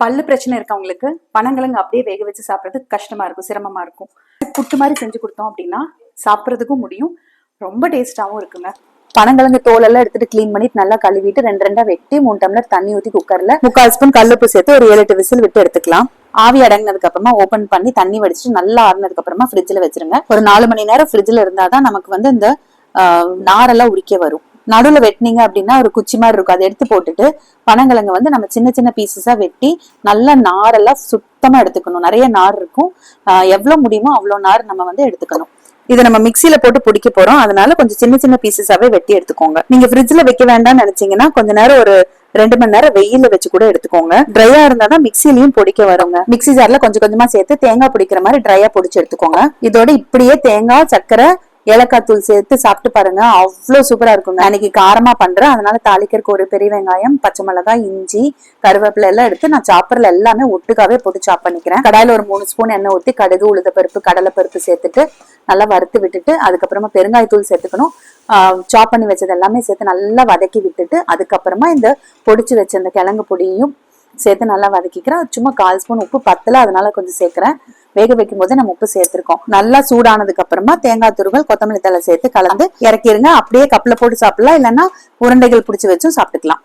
பல்லு பிரச்சனை இருக்கவங்களுக்கு பனங்கிழங்கு அப்படியே வேக வச்சு சாப்பிட்றது கஷ்டமா இருக்கும் சிரமமா இருக்கும். புட்டு மாதிரி செஞ்சு கொடுத்தோம் அப்படின்னா சாப்பிட்றதுக்கும் முடியும். ரொம்ப டேஸ்டாகவும் இருக்குங்க. பனங்கிழங்கு தோலெல்லாம் எடுத்துட்டு க்ளீன் பண்ணிட்டு நல்லா கழுவிட்டு ரெண்டு ரெண்டா வெட்டி மூணு டம்ளர் தண்ணி ஊத்தி குக்கர்ல முக்கால் ஸ்பூன் கல்லுப்பு சேர்த்து ஒரு ஏழு எட்டு விசில் விட்டு எடுத்துக்கலாம். ஆவி அடங்கினதுக்கு அப்புறமா ஓபன் பண்ணி தண்ணி வடிச்சிட்டு நல்லா ஆறுனதுக்கு அப்புறமா ஃப்ரிட்ஜில் வச்சிருங்க. ஒரு நாலு மணி நேரம் ஃப்ரிட்ஜில் இருந்தாதான் நமக்கு வந்து இந்த நாரெல்லாம் உரிக்க வரும். நடுவில் வெட்டினீங்க அப்படின்னா ஒரு குச்சி மாதிரி இருக்கும். அதை எடுத்து போட்டுட்டு பனங்கிழங்கு வந்து நம்ம சின்ன சின்ன பீசஸாக வெட்டி நல்லா நாரெல்லாம் சுத்தமாக எடுத்துக்கணும். நிறைய நார் இருக்கும். எவ்வளோ முடியுமோ அவ்வளோ நார் நம்ம வந்து எடுத்துக்கணும். இதை நம்ம மிக்சியில போட்டு பிடிக்க போறோம். அதனால கொஞ்சம் சின்ன சின்ன பீசஸாவே வெட்டி எடுத்துக்கோங்க. நீங்க ஃப்ரிட்ஜ்ல வைக்க வேண்டாம்னு நினைச்சீங்கன்னா கொஞ்ச நேரம் ஒரு ரெண்டு மணி நேரம் வெயில வச்சு கூட எடுத்துக்கோங்க. ட்ரையா இருந்தா தான் மிக்சிலையும் பொடிக்க வருங்க. மிக்ஸி ஜார்ல கொஞ்சம் கொஞ்சமா சேர்த்து தேங்காய் பிடிக்கிற மாதிரி ட்ரையா பொடிச்சு எடுத்துக்கோங்க. இதோட இப்படியே தேங்காய் சர்க்கரை ஏலக்காய் தூள் சேர்த்து சாப்பிட்டு பாருங்க. அவ்வளவு சூப்பரா இருக்குங்க. அன்னைக்கு காரமா பண்றேன். அதனால தாளிக்கிறதுக்கு ஒரு பெரிய வெங்காயம் பச்சை மிளகாய் இஞ்சி கருவேப்பிலை எல்லாம் எடுத்து நான் சாப்பர்ல எல்லாமே ஒட்டுக்காவே போட்டு சாப் பண்ணிக்கிறேன். கடாயில ஒரு மூணு ஸ்பூன் எண்ணெய் ஊத்தி கடுகு உளுந்த பருப்பு கடலை பருப்பு சேர்த்துட்டு நல்லா வறுத்து விட்டுட்டு அதுக்கப்புறமா பெருங்காயத்தூள் சேர்த்துக்கணும். சாப் பண்ணி வச்சது எல்லாமே சேர்த்து நல்லா வதக்கி விட்டுட்டு அதுக்கப்புறமா இந்த பொடிச்சு வச்ச அந்த கிழங்கு பொடியையும் சேர்த்து நல்லா வதக்கிக்கிறேன். சும்மா கால் ஸ்பூன் உப்பு பத்தல அதனால கொஞ்சம் சேர்க்கிறேன். வேக வைக்கும் போது நம்ம உப்பு சேர்த்திருக்கோம். நல்லா சூடானதுக்கு அப்புறமா தேங்காய் துருவல் கொத்தமல்லி தலை சேர்த்து கலந்து இறக்கிருங்க. அப்படியே கப்ல போட்டு சாப்பிடலாம். இல்லைன்னா உருண்டைகள் பிடிச்சி வச்சும் சாப்பிட்டுக்கலாம்.